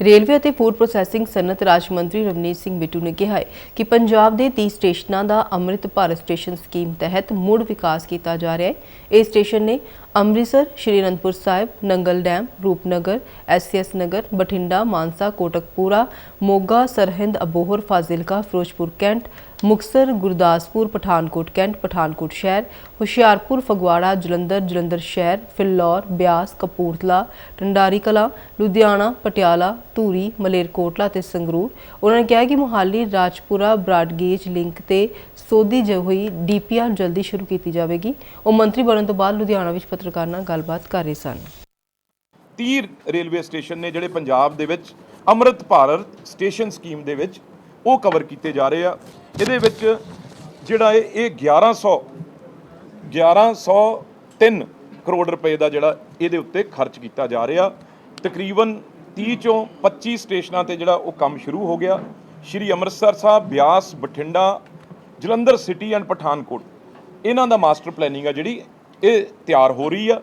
Railway ਅਤੇ food processing ਸਨਅਤ ਰਾਜ ਮੰਤਰੀ ਰਵਨੀਤ ਸਿੰਘ ਬਿੱਟੂ ਨੇ ਕਿਹਾ ਹੈ ਕਿ ਪੰਜਾਬ ਦੇ 30 ਸਟੇਸ਼ਨਾਂ ਦਾ ਅੰਮ੍ਰਿਤ ਭਾਰਤ ਸਟੇਸ਼ਨ ਸਕੀਮ ਤਹਿਤ ਮੁੜ ਵਿਕਾਸ ਕੀਤਾ ਜਾ ਰਿਹਾ ਹੈ। ਇਹ ਸਟੇਸ਼ਨ ਨੇ Amritsar, Shri Anandpur Sahib, Nangal dam, Rupnagar SS Nagar, Bathinda, Mansa, Kotkapura, Moga, Sirhind, Abohar, Fazilka, Firozpur cantt Muktsar Gurdaspur, Pathankot cantt, Pathankot ਸ਼ਹਿਰ, ਹੁਸ਼ਿਆਰਪੁਰ, ਫਗਵਾੜਾ, ਜਲੰਧਰ ਜਲੰਧਰ ਸ਼ਹਿਰ, ਫਿਲੌਰ, ਬਿਆਸ, ਕਪੂਰਥਲਾ, ਟੰਡਾਰੀ ਕਲਾਂ, ਲੁਧਿਆਣਾ, ਪਟਿਆਲਾ, ਧੂਰੀ, ਮਲੇਰਕੋਟਲਾ ਤੇ ਸੰਗਰੂਰ। ਉਹਨਾਂ ਨੇ ਕਿਹਾ ਕਿ ਮੁਹਾਲੀ, ਰਾਜਪੁਰਾ, ਬ੍ਰਾਡਗੇਜ ਲਿੰਕ ਤੇ ਸੋਧੀ ਜ ਹੋਈ ਡੀਪੀਆਰ ਜਲਦੀ ਸ਼ੁਰੂ ਕੀਤੀ ਜਾਵੇਗੀ। ਉਹ ਮੰਤਰੀ ਬਣਨ ਤੋਂ ਬਾਅਦ ਲੁਧਿਆਣਾ ਵਿੱਚ ਪੱਤਰਕਾਰਾਂ ਨਾਲ ਗੱਲਬਾਤ ਕਰ ਰਹੇ ਸਨ। 30 ਰੇਲਵੇ ਸਟੇਸ਼ਨ ਨੇ ਜਿਹੜੇ ਪੰਜਾਬ ਦੇ ਵਿੱਚ ਅੰਮ੍ਰਿਤ ਭਾਰਤ ਸਟੇਸ਼ਨ ਸਕੀਮ ਦੇ ਵਿੱਚ ਉਹ ਕਵਰ ਕੀਤੇ ਜਾ ਰਹੇ ਆ। ਇਹਦੇ ਵਿੱਚ ਜਿਹੜਾ ਇਹ ਇਹ 1100 1103 ਕਰੋੜ ਰੁਪਏ ਦਾ ਜਿਹੜਾ ਇਹਦੇ ਉੱਤੇ ਖਰਚ ਕੀਤਾ ਜਾ ਰਿਹਾ। ਤਕਰੀਬਨ 30 ਚੋਂ 25 ਸਟੇਸ਼ਨਾਂ ਤੇ ਜਿਹੜਾ ਉਹ ਕੰਮ ਸ਼ੁਰੂ ਹੋ ਗਿਆ। Shri Amritsar Sahib, Beas, Bathinda, Jalandhar city and Pathankot. ਇਹਨਾਂ ਦਾ ਮਾਸਟਰ ਪਲੈਨਿੰਗ ਆ ਜਿਹੜੀ ਇਹ ਤਿਆਰ ਹੋ ਰਹੀ ਆ।